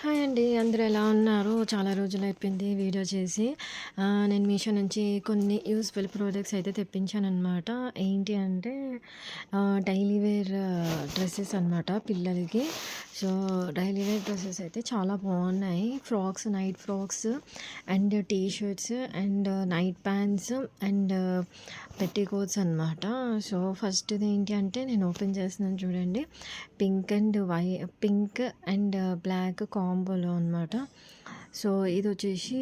Hi అండి. అందరూ ఎలా ఉన్నారు? చాలా రోజులు అయిపోయింది వీడియో చేసి. నేను మీషో నుంచి కొన్ని యూస్ఫుల్ ప్రోడక్ట్స్ అయితే తెప్పించాను అనమాట ఏంటి అంటే డైలీ వేర్ డ్రెస్సెస్ అనమాట పిల్లలకి. సో డైలీ వేర్ డ్రెస్సెస్ అయితే చాలా బాగున్నాయి. Frocks night frocks and T shirts and night pants and petticoats అనమాట సో ఫస్ట్ది ఏంటి అంటే నేను ఓపెన్ చేస్తున్నాను చూడండి. Pink and white pink and black కాంబోలో అనమాట సో ఇది వచ్చేసి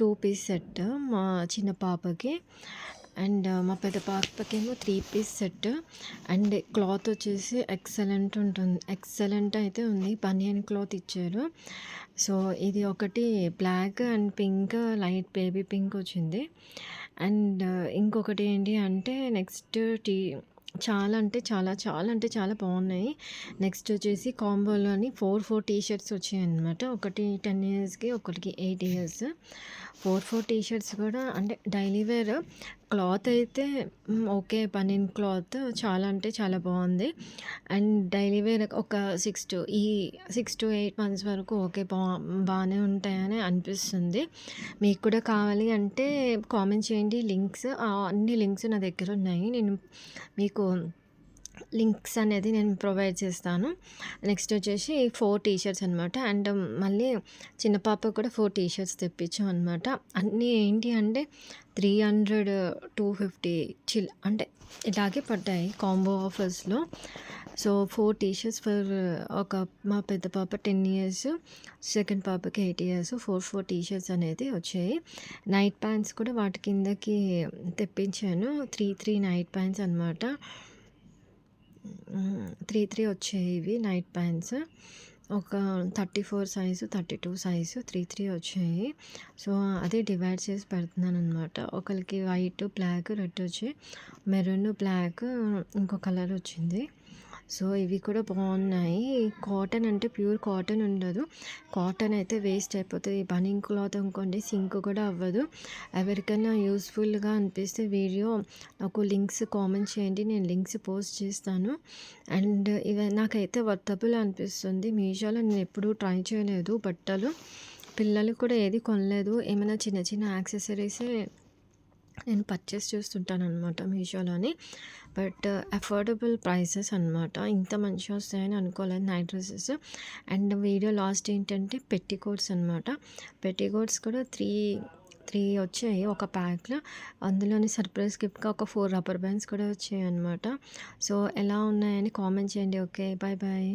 టూ పీస్ సెట్ మా చిన్న పాపకి. అండ్ మా పెద్ద పాపకేమో three piece set. And cloth వచ్చేసి ఎక్సలెంట్ ఉంటుంది. ఎక్సలెంట్ అయితే ఉంది. బనియన్ క్లాత్ ఇచ్చారు. సో ఇది ఒకటి black and pink light baby pink వచ్చింది. అండ్ ఇంకొకటి ఏంటి అంటే నెక్స్ట్ టీ చాలా అంటే చాలా చాలా అంటే చాలా బాగున్నాయి. నెక్స్ట్ వచ్చేసి కాంబోలోని ఫోర్ ఫోర్ టీ షర్ట్స్ వచ్చాయి అనమాట ఒకటి టెన్ ఇయర్స్కి ఒకటికి eight years. Four four T shirts కూడా అంటే డైలీ వేర్ క్లాత్ అయితే ఓకే. పనిన్ క్లాత్ చాలా అంటే చాలా బాగుంది. అండ్ డైలీ వేర్ ఒక సిక్స్ టు ఈ సిక్స్ టు ఎయిట్ మంత్స్ వరకు ఓకే బా బాగానే ఉంటాయని అనిపిస్తుంది. మీకు కూడా కావాలి అంటే కామెంట్ చేయండి. లింక్స్ అన్ని లింక్స్ నా దగ్గర ఉన్నాయి. నేను మీకు లింక్స్ అనేది నేను ప్రొవైడ్ చేస్తాను. నెక్స్ట్ వచ్చేసి ఫోర్ టీ షర్ట్స్ అనమాట అండ్ మళ్ళీ చిన్న పాప కూడా ఫోర్ టీషర్ట్స్ తెప్పించాం అనమాట అన్నీ ఏంటి అంటే త్రీ హండ్రెడ్ టూ ఫిఫ్టీ చిల్ అంటే ఇలాగే పడ్డాయి combo ఆఫర్స్లో. So four T shirts for ఒక మా పెద్ద పాప టెన్ ఇయర్స్ సెకండ్ పాపకి eight years. Four four T shirts అనేది వచ్చాయి. నైట్ ప్యాంట్స్ కూడా వాటి కిందకి తెప్పించాను. త్రీ త్రీ నైట్ ప్యాంట్స్ అనమాట త్రీ త్రీ వచ్చాయి ఇవి నైట్ ప్యాంట్స్. ఒక thirty four size thirty two size three three వచ్చాయి. సో అదే డివైడ్ చేసి పెడుతున్నాను అనమాట ఒకరికి వైట్ బ్లాక్ రెడ్ వచ్చి మెరూన్ బ్లాక్ ఇంకో కలర్ వచ్చింది. సో ఇవి కూడా బాగున్నాయి. కాటన్ అంటే ప్యూర్ కాటన్ ఉండదు. కాటన్ అయితే వేస్ట్ అయిపోతుంది. బనింగ్ క్లాత్ అనుకోండి సింక్ కూడా అవ్వదు. ఎవరికైనా యూస్ఫుల్గా అనిపిస్తే వీడియో నాకు లింక్స్ కామెంట్ చేయండి. నేను లింక్స్ పోస్ట్ చేస్తాను. అండ్ ఇవి నాకైతే వర్తబుల్ అనిపిస్తుంది. మీషోలో నేను ఎప్పుడూ ట్రై చేయలేదు. బట్టలు పిల్లలు కూడా ఏది కొనలేదు. ఏమైనా చిన్న చిన్న యాక్సెసరీసే నేను పర్చేస్ చేస్తుంటాను అనమాట మీషోలోని బట్ అఫోర్డబుల్ ప్రైసెస్ అనమాట ఇంత మంచిగా వస్తాయని అనుకోలేదు night dresses and video last ఏంటంటే పెట్టికోట్స్ అనమాట పెట్టికోట్స్ కూడా త్రీ త్రీ వచ్చాయి ఒక ప్యాక్లో అందులోని సర్ప్రైజ్ గిఫ్ట్గా ఒక ఫోర్ రబ్బర్ బ్యాండ్స్ కూడా వచ్చాయి అనమాట సో ఎలా ఉన్నాయని కామెంట్ చేయండి. Okay bye bye